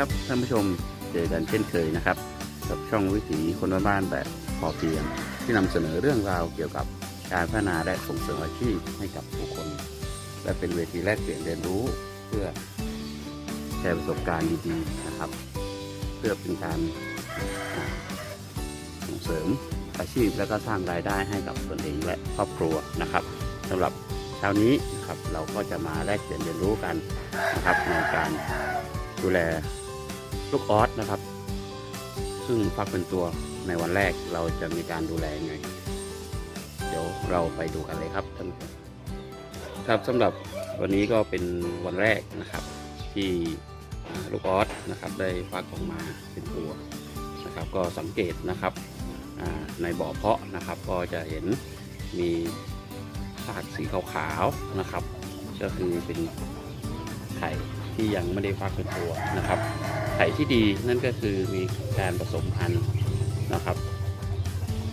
ครับท่านผู้ชมเจอกันเช่นเคยนะครับ กับช่องวิถีคนบ้านแบบพอเพียง ที่นำเสนอเรื่องราวเกี่ยวกับการพัฒนาและส่งเสริมอาชีพให้กับผู้คน และเป็นเวทีแลกเปลี่ยนเรียนรู้เพื่อแชร์ประสบการณ์ดีๆนะครับ เพื่อเป็นการส่งเสริมอาชีพและก็สร้างรายได้ให้กับตนเองและครอบครัวนะครับสำหรับเช้านี้นะครับเราก็จะมาแลกเปลี่ยนเรียนรู้กันนะครับในการดูแล ลูกออสนะครับ ซึ่งฟักเป็นตัวในวันแรกเราจะมีการดูแลยังไง เดี๋ยวเราไปดูกันเลยครับท่านครับสำหรับวันนี้ก็เป็นวันแรกนะครับ ที่ลูกออสนะครับได้ฟักออกมาเป็นตัวนะครับ ก็สังเกตนะครับในบ่อเพาะนะครับ ก็จะเห็นมีซากสีขาวๆนะครับ ก็คือเป็นไข่ที่ยังไม่ได้ฟักเป็นตัวนะครับ ไขที่ดีนั่นก็คือมีการผสมพันธุ์นะครับ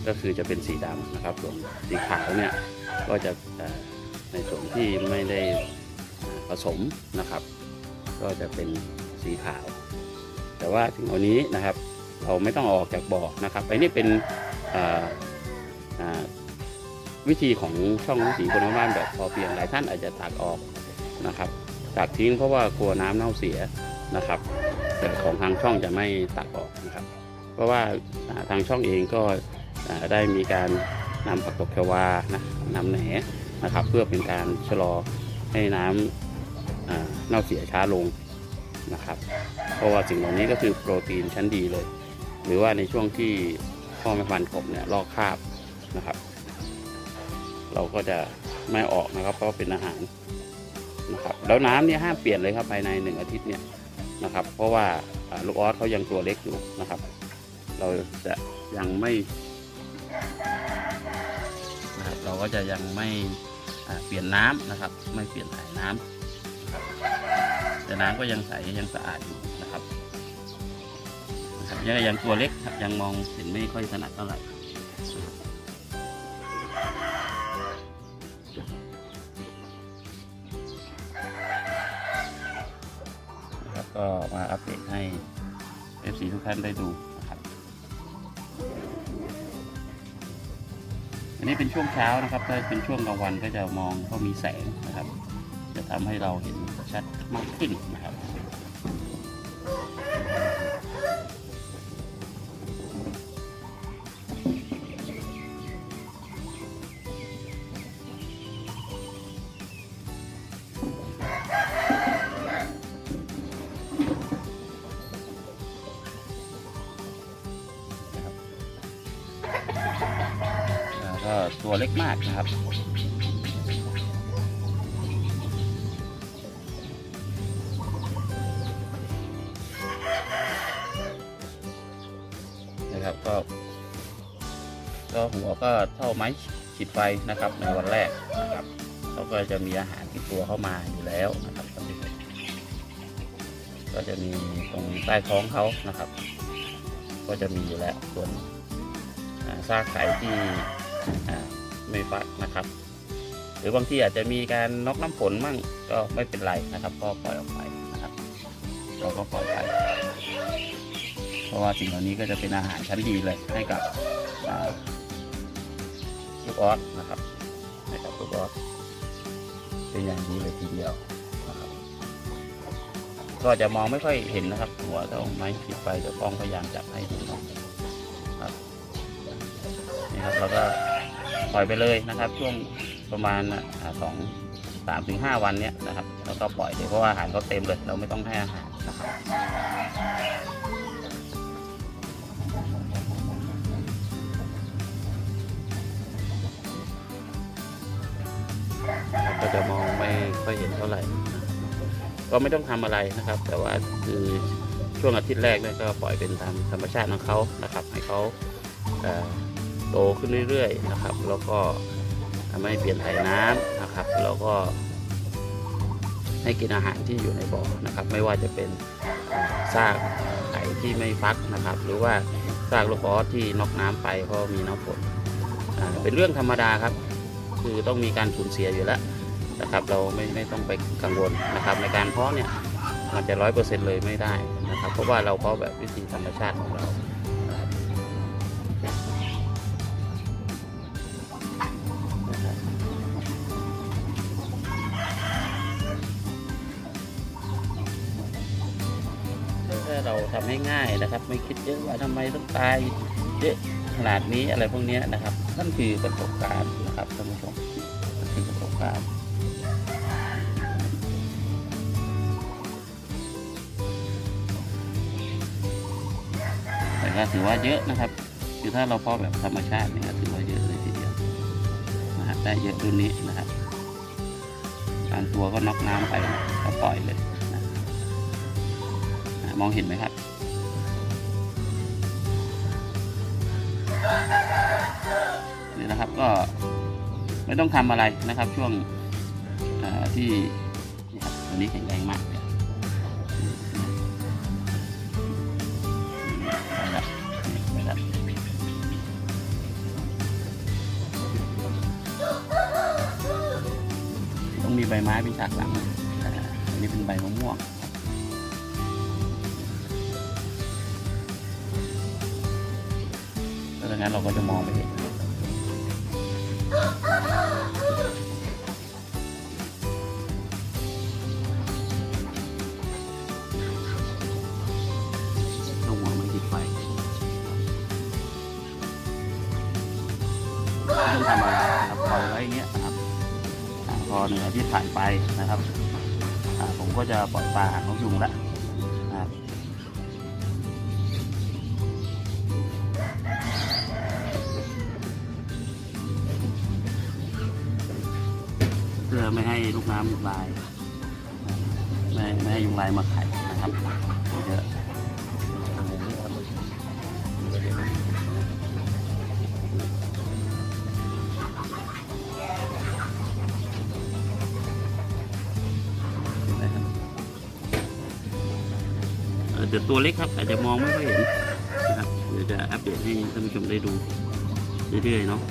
ก็คือจะเป็นสีดำนะครับส่วนสีขาวเนี่ยก็จะในส่วนที่ไม่ได้ผสมนะครับ ก็จะเป็นสีขาว แต่ว่าถึงวันนี้นะครับ เราไม่ต้องออกจากบ่อนะครับไอ้นี่เป็นวิธีของช่องวิถีคนบ้านแบบพอเพียงหลายท่านอาจจะตักออกนะครับตักทิ้งเพราะว่ากลัวน้ำเน่าเสียนะครับ แต่ของทางช่องจะไม่ตักออกนะครับ เพราะว่าทางช่องเองก็ได้มีการนำผักตบชวานะนำแหนนะครับ เพื่อเป็นการชะลอให้น้ำเน่าเสียช้าลงนะครับ เพราะว่าสิ่งเหล่านี้ก็คือโปรตีนชั้นดีเลย หรือว่าในช่วงที่พ่อแม่พันธุ์กบเนี่ยลอกคราบนะครับ เราก็จะไม่ออกนะครับเพราะเป็นอาหารนะครับ แล้วน้ำเนี่ยห้ามเปลี่ยนเลยครับภายในหนึ่งอาทิตย์เนี่ย นะครับ เพราะว่าลูกออสเขายังตัวเล็กอยู่นะครับ เราจะยังไม่นะครับเราก็จะยังไม่เปลี่ยนน้ำนะครับ ไม่เปลี่ยนถ่ายน้ำนะครับแต่น้ำก็ยังใสยังสะอาดอยู่นะครับนะครับยังยังตัวเล็กครับยังมองเห็นไม่ค่อยถนัดเท่าไหร่ ก็มาอัปเดตให้ FC ทุกท่านได้ดูนะครับอันนี้เป็นช่วงเช้านะครับ ถ้าเป็นช่วงกลางวันก็จะมองก็มีแสงนะครับ จะทำให้เราเห็นชัดมากขึ้นนะครับ ตัวเล็กมากนะครับ นะครับก็ ก็หัวก็เท่าไม้ขีดไฟนะครับในวันแรกนะครับเขาก็จะมีอาหารติดตัวเข้ามาอยู่แล้วนะครับก็จะมีตรงใต้ท้องเขานะครับ ก็จะมีอยู่แล้วส่วนซากไข่ที่ ไม่ฟักนะครับ หรือบางที่อาจจะมีการน็อกน้ำฝนมั่งก็ไม่เป็นไรนะครับ ก็ปล่อยออกไปนะครับ เราก็ปล่อยไปเพราะว่าสิ่งเหล่านี้ก็จะเป็นอาหารชั้นดีเลยให้กับลูกออสนะครับให้กับลูกออสเป็นอย่างดีเลยทีเดียวนะครับก็จะมองไม่ค่อยเห็นนะครับ หัวต้องไม้ปิดไฟเดี๋ยวกล้องพยายามจับให้ดูหน่อยนี่ครับเราก็ ปล่อยไปเลยนะครับ ช่วงประมาณสองสามถึงห้าวันเนี้ยนะครับ แล้วก็ปล่อยเลยเพราะว่าอาหารเขาเต็มเลย เราไม่ต้องให้อาหารนะครับก็จะมองไม่ค่อยเห็นเท่าไหร่ ก็ไม่ต้องทำอะไรนะครับ แต่ว่าคือช่วงอาทิตย์แรกเนี่ยก็ปล่อยเป็นตามธรรมชาติของเขานะครับ ให้เขาเอ่อ โตขึ้นเรื่อยๆนะครับ แล้วก็ทำให้เปลี่ยนถ่ายน้ำนะครับ แล้วก็ให้กินอาหารที่อยู่ในบ่อนะครับ ไม่ว่าจะเป็นซากไก่ที่ไม่ฟักนะครับ หรือว่าซากลูกออสที่นอกน้ำไปเพราะมีน้ำฝนเป็นเรื่องธรรมดาครับ คือต้องมีการสูญเสียอยู่แล้วนะครับ เราไม่ไม่ต้องไปกังวลนะครับ ในการเพาะเนี่ยมันจะร้อยเปอร์เซ็นต์เลยไม่ได้นะครับ เพราะว่าเราเพาะแบบวิธีธรรมชาติของเรา เราทำให้ง่ายนะครับ ไม่คิดเยอะว่าทำไมต้องตายเยอะขนาดนี้อะไรพวกนี้นะครับ นั่นคือประสบการณ์นะครับท่านผู้ชมนั่นคือประสบการณ์แต่ก็ถือว่าเยอะนะครับ คือถ้าเราเพาะแบบธรรมชาตินี่ยก็ถือว่าเยอะเลยทีเดียวนะฮะได้เยอะรุ่นนี้นะครับบางตัวก็น็อกน้ำไปก็ปล่อยเลย มองเห็นไหมครับ นี่นะครับก็ไม่ต้องทำอะไรนะครับช่วงที่นี่ครับตัวนี้แข็งแรงมากเลยต้องมีใบไม้เป็นฉากหลังอันนี้เป็นใบมะม่วง ถ้าอย่างนั้นเราก็จะมองไม่เห็นต้องหัวมันติดไฟไม่ต้องทำอะไรนะครับปล่อไว้อย่างเงี้ยนะครับพอเหนึ่อาทิตย์ผ่านไปนะครับผมก็จะปล่อยปลาหางนกยุงละ พื่อไม่ให้ลูกน้ำยุงลายไม่ไม่ให้ยุงลายมาไข่นะครับเยอะนะครับเอ่อแต่ตัวเล็กครับ อาจจะมองไม่ค่อยเห็นนะครับเดี๋ยวจะอัปเดตให้ท่านผู้ชมได้ดูเรื่อยๆเนาะ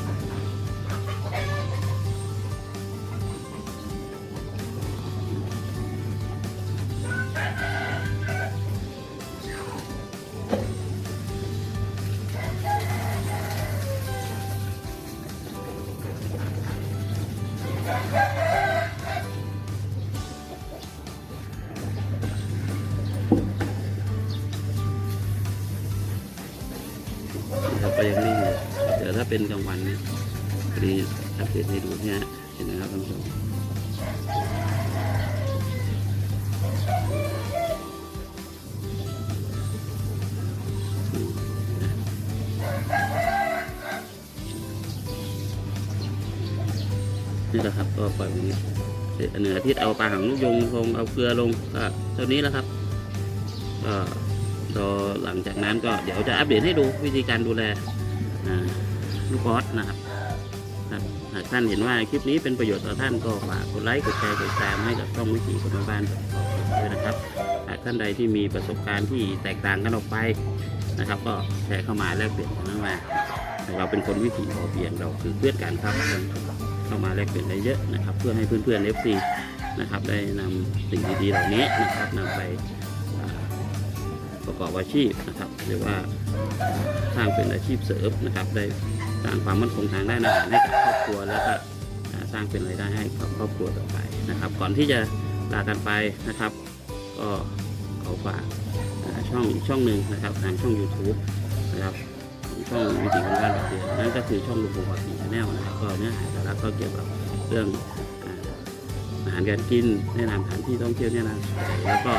ก็ยังนิ่งอยู่เดี๋ยวถ้าเป็นกลางวันเนี่ยพอดีอัปเดตให้ดูเนี่ยเห็นไหมครับท่านผู้ชมนี่แหละครับก็ปล่อยแบบนี้เสร็จเหนืออาทิตย์เอาปลาหางนกยงลงเอาเกลือลงก็เท่านี้แล้วครับก็ รอหลังจากนั้นก็เดี๋ยวจะอัปเดตให้ดูวิธีการดูแลลูกบอสนะครับหากท่านเห็นว่าคลิปนี้เป็นประโยชน์ต่อท่านก็ฝากกดไลค์กดแชร์กดติดตามให้กับช่องวิถีคนบ้านด้วยนะครับหากท่านใดที่มีประสบการณ์ที่แตกต่างกันออกไปนะครับ ก็แชร์เข้ามาแลกเปลี่ยนกันเข้ามาเราเป็นคนวิถีพอเพียงเราคือเพื่อนกันครับเข้ามาแลกเปลี่ยนได้เยอะนะครับ เพื่อให้เพื่อนๆ FC นะครับได้นำสิ่งดีๆเหล่านี้นะครับนำไป ประกอบอาชีพนะครับ หรือว่าสร้างเป็นอาชีพเสริมนะครับ ได้สร้างความมั่นคงทางด้านอาหารให้กับครอบครัวแล้วก็สร้างเป็นรายได้ให้กับครอบครัวต่อไปนะครับ ก่อนที่จะลากันไปนะครับ ก็ขอฝากช่องอีกช่องหนึ่งนะครับทางช่อง YouTube นะครับช่องวิถีของบ้านแบบเดียวนั่นก็คือช่องลุงพงศ์วัดแนลนะครับก็เนื้อหาสาระก็เกี่ยวกับเรื่องอาอาหารการกินแนะนำสถานที่ท่องเที่ยวแนะนำแล้วก็